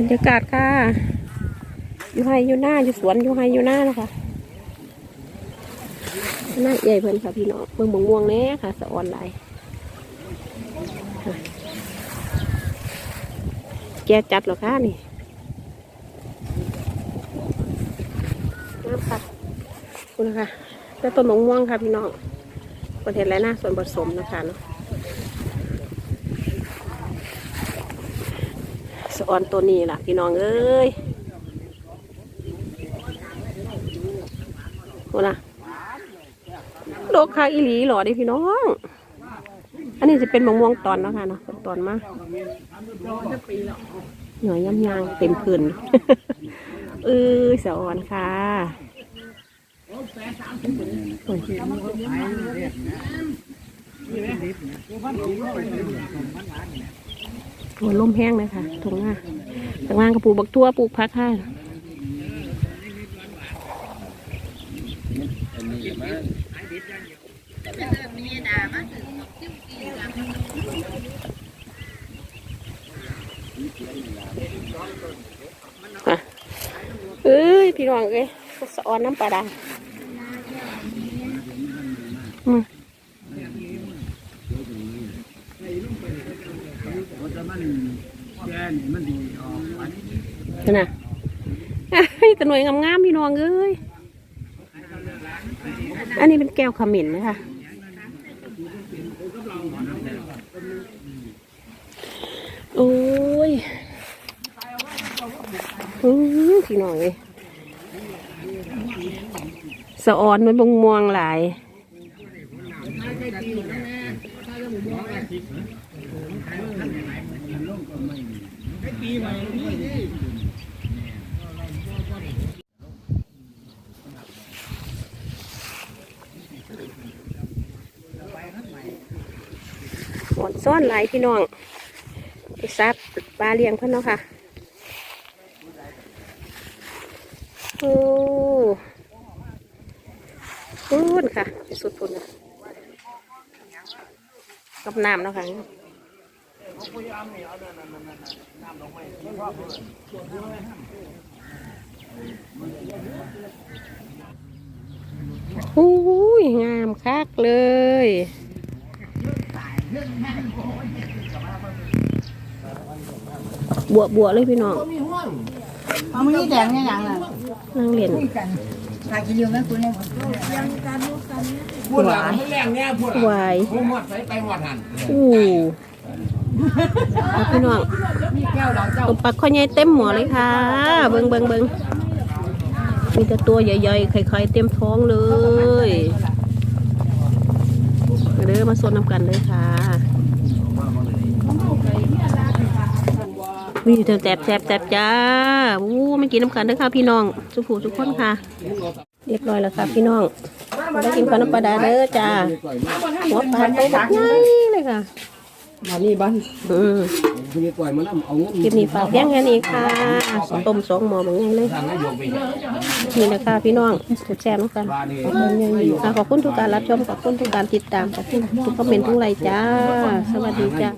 บรรยากาศค่ะ อยู่ไฮอยู่หน้าอยู่สวนอยู่ไฮอยู่หน้านะคะหน้าใหญ่เพิ่นค่ะพี่น้องเบิ่งบงม่วงแน่ค่ะสะออนไลน์แกจัดหรอคะนี่น้ำค่ะคุณนะคะแต่ต้นมะม่วงค่ะพี่น้องประเทศไรหน้าส่วนผสมนะคะเนาะ สะ ออนตัวนี้ล่ะพี่น้องเอ้ยโหนะโลกคาอีหลีหล่อดิพี่น้อง อันนี้จะเป็นมะม่วงตอนแล้วค่ะเนาะตอนมาหน่อยย่ำยางเต็มพื้นเออสะออนค่ะ โอ้ยโอ้ยลมแห้งเลยค่ะตรงหน้าตรงล่างก็ปลูกบักทั่วปลูกพักค่ะอะเอ้ย พี่น้องเอ้ยสะออนน้ำปลาดาอืม มันจะมันแก่ นี่มันดีออกหวานเห็นน่ะแต่หน่วยงามๆพี่น้องเอ้ยอันนี้เป็นแก้วขมิ้นนะคะโอ้ยอือพี่น้องเอ้ยสะออนมันบงม่วงหลาย ปีใหม่นี่ฝนซ่อนหลายพี่น้องไปซับปลาเลี้ยงเพื่อนเนาะค่ะโอ้พูนค่ะ สุดพูนนกับน้ำเนาะค่ะ โอ้ยงามคักเลยบัวบัวเลยพี่น้องเอามือแดงเนี่ยยังอะนั่งเรียนพากินเร็วไหมคุณเนี่ยพูดหลังไม่แรงเนี่ยพูดวายผมหมดใส่ไปหมดหันอู้ เอาพี่น้องตบปักข้อใหญ่เต็มหมอเลยค่ะ เบิ้งเบิ้งเบิ้งมีแต่ตัวใหญ่ๆไข่ๆเต็มท้องเลยเด้อมาสนน้ำกันเลยค่ะมีแต่แสบแสบแสบจ้าอู้ไม่กินน้ำกันเด้อค่ะพี่น้องสุผูทุกคนค่ะ เรียบร้อยแล้วค่ะพี่น้องมาได้กินข้าวน้ำปลาดาเด้อจ้าหัวปลาตัวบักใหญ่เลยค่ะ มานี่บ้านอืมคุณยายก่อยมาแล้วเอาเงินคลิปนี้ฝากเพียงแค่นี้ค่ะต้มสองหม้อเหมือนกันเลยทางนายกไปนี่นะคะพี่น้องสุดแซ่บน้องกันบ้านนี่ค่ะขอบคุณทุกการรับชมขอบคุณทุกการติดตามขอบคุณทุกคอมเมนต์ทุกไลค์จ้า สวัสดีจ้า